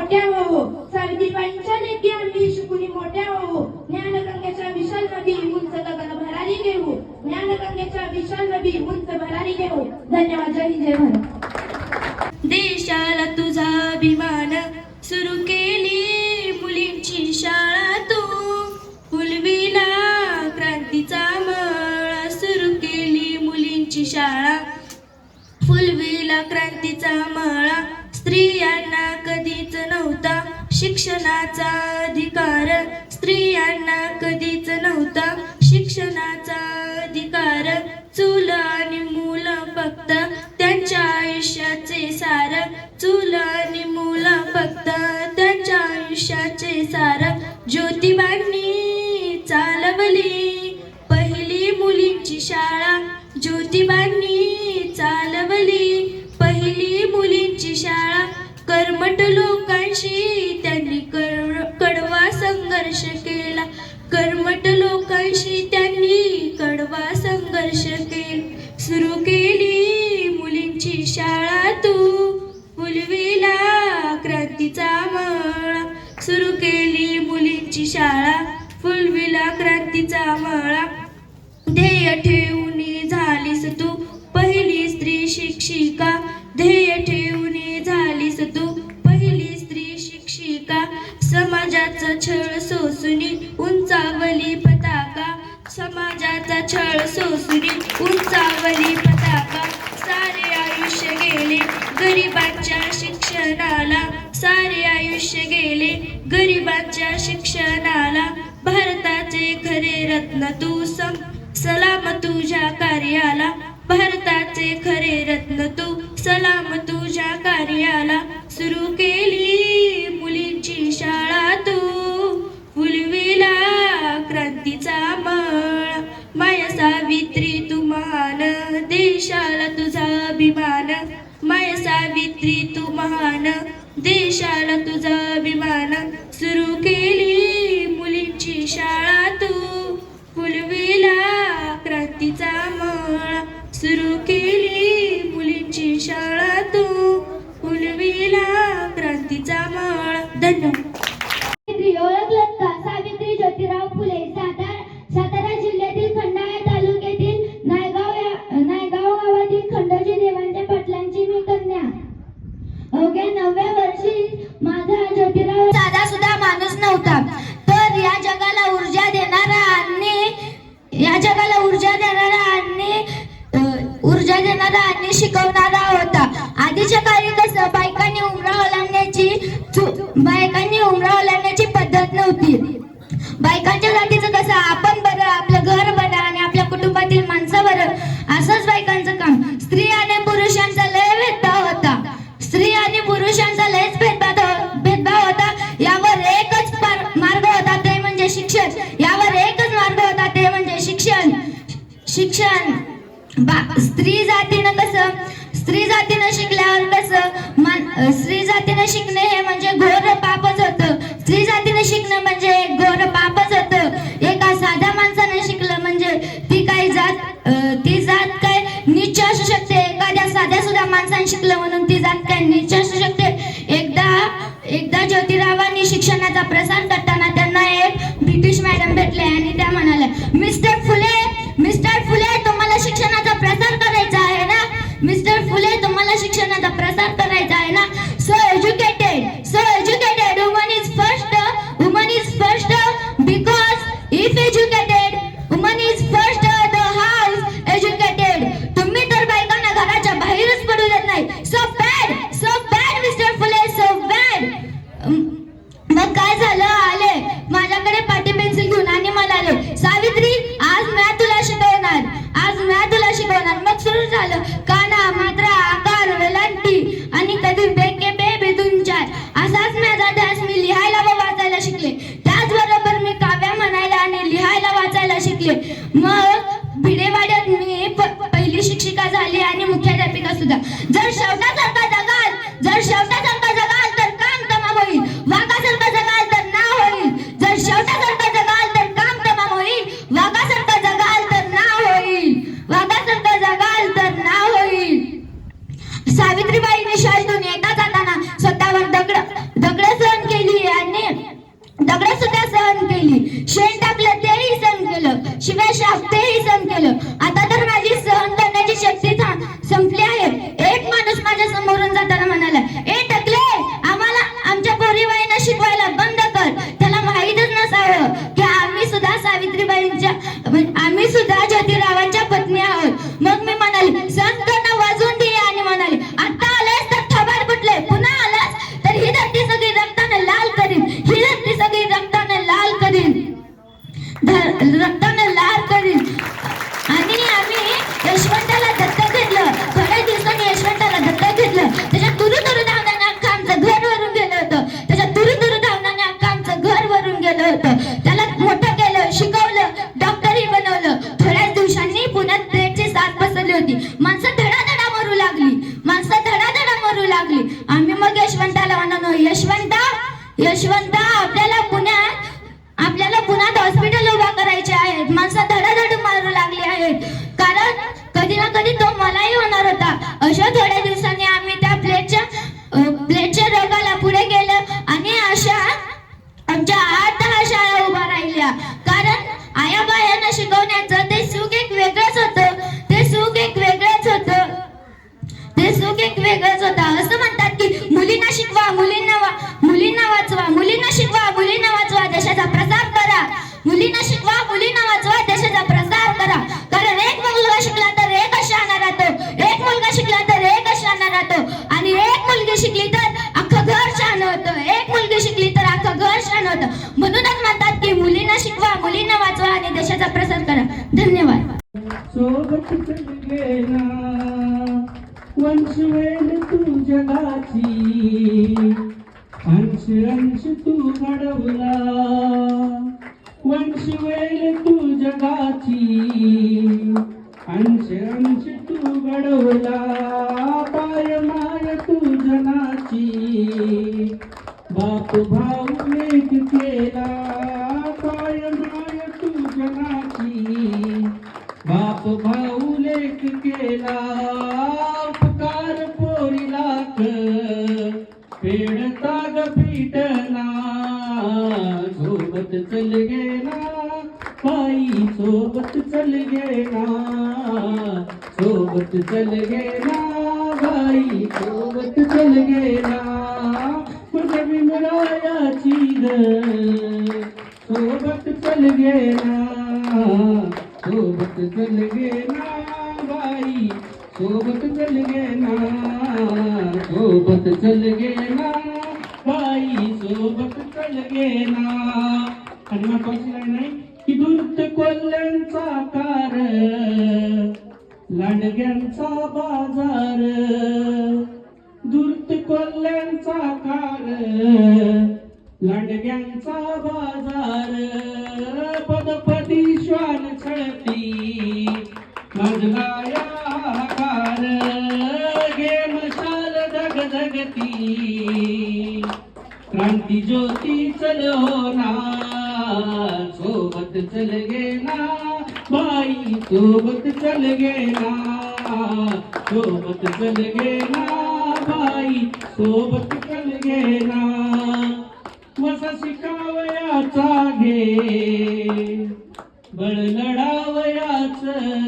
मोठ्या व्हावो सावित्रीबाईंच्या लेखी आम्ही शिकुनी मोठ्या व्हावो ज्ञानगंगेच्या विशाल नदी उंच गगन भरारी घेऊ. ज्ञानगंगेच्या विशाल नदी उंच भरारी घेऊ. धन्यवाद. जय जय भारत. देशाला तुझा अभिमान. शिक्षणाचा अधिकार स्त्रियांना कधीच नव्हता. शिक्षणाचा अधिकार चूल आणि मूल फक्त त्यांच्या आयुष्याचे सार. चूल आणि मूल फक्त त्यांच्या आयुष्याचे सार. ज्योतिबांनी चालवली पहिली मुलींची शाळा. कर्मठ लोकांशी त्यांनी कडवा संघर्ष केला. कर्मट लोकांशी त्यांनी कडवा संघर्ष केला. सुरू केली मुलींची शाळा तू. फुलविला क्रांतीचा मळा. सुरू केली मुलींची शाळा. फुलविला क्रांतीचा मळा. ध्येय ठेवून झालीस तू. पहिली स्त्री शिक्षिका. गरिबांच्या शिक्षणाला भारताचे खरे रत्न तू सम सलाम तुझ्या कार्याला. भारताचे खरे रत्न तू सलाम तुझ्या कार्याला. सुरू केली मुलींची शाळा तू फुलविला क्रांतीचा मळ. माया सावित्री तू महान देशाला तुझा अभिमान. माया सावित्री तू महान देशाला तुझा अभिमान. सुरू केली मुलींची शाळा तू. फुलविला क्रांतीचा मळा. सुरू केली मुलींची शाळा तू. फुलविला क्रांतीचा मळा. धन्यवाद यावर एकच मार्ग होता ते म्हणजे शिक्षण. शिक्षण. स्त्री जातीनं कसं स्त्री जातीनं शिकल्यावर कसं स्त्री जातीनं शिकणे हे म्हणजे घोर पापच होतं. स्त्री जातीनं शिकणं म्हणजे घोर पापच होतं. एका साध्या माणसानं शिकलं म्हणजे ती काही जात अं, ती जात काय नीच असू शकते. एखाद्या साध्या सुद्धा माणसाने शिकलं म्हणून ती जात काय नीच असू शकते. एकदा एकदा ज्योतिरावांनी शिक्षणाचा प्रसार അറ്റ്ലാന്റിന്റെ മണൽ മിസ്റ്റർ ते सुख एक वेगळंच होतं. असं म्हणतात की मुलींना शिकवा मुलींना वा मुलींना वाचवा मुलींना शिकवा मुलींना वाचवा देशाचा प्रसार करा. मुलींना शिकवा मुलींना वाचवा देशाचा प्रसार करा. कारण एक मुलगा शिकला तर एक असणार राहतो. एक मुलगा शिकला तर एक असणार राहतो. आणि एक मुलगी शिकली तर अख्खं घर छान होतं. एक मुलगी शिकली तर अख्खं घर छान होतं. म्हणूनच म्हणतात की मुलींना शिकवा मुलींना वाचवा आणि देशाचा प्रसार करा. धन्यवाद. वंशवेल तू जगाची. अंश अंश तू घडवला. वंशवेल तू जगाची. अंश अंश तू घडवला. पाय माय तू जनाची. बाप भाऊ लेख केला. सोबत चल गेला सोबत चल गेला बाई सोबत चल गेला माझ्या विमरायाची ग सोबत चल गेला सोबत चल गेला बाई सोबत चल गेला सोबत चल गेला बाई सोबत चल गेला आणि महत्वाची नाही लांडग्यांचा बाजार दूर्त कोल्ह्यांचा कार लांडग्यांचा बाजार. पदपदी श्वान छळती मजलाया हाकार गे मशाल धगधगती. क्रांती ज्योती चल हो ना सोबत चल गे ना बाई सोबत चल गे ना सोबत चल गे ना बाई सोबत चल गे ना वसा शिकावयाचा घे बळ लढावयाच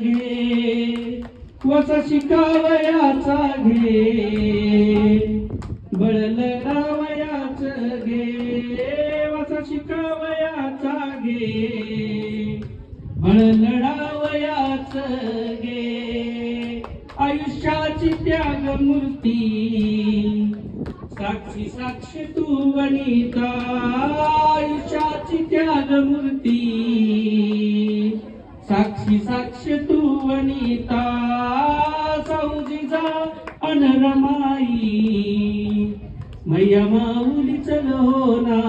घे. वसा शिकावयाचा घे बळ लढा आयुष्याची त्याग मूर्ती साक्षी साक्ष तू वनिता. आयुष्याची त्याग मूर्ती साक्षी साक्ष तू वनिता. सौजिजा अनरमाई मैया माऊली चल हो ना.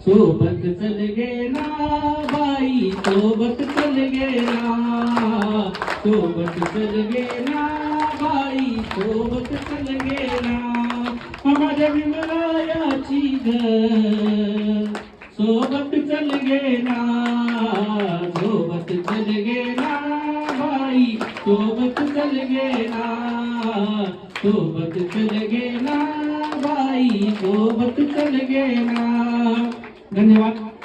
सोबत चल गे ना बाई. सोबत सोबत चल गेला बाई सोबत चल गेला. धन्यवाद.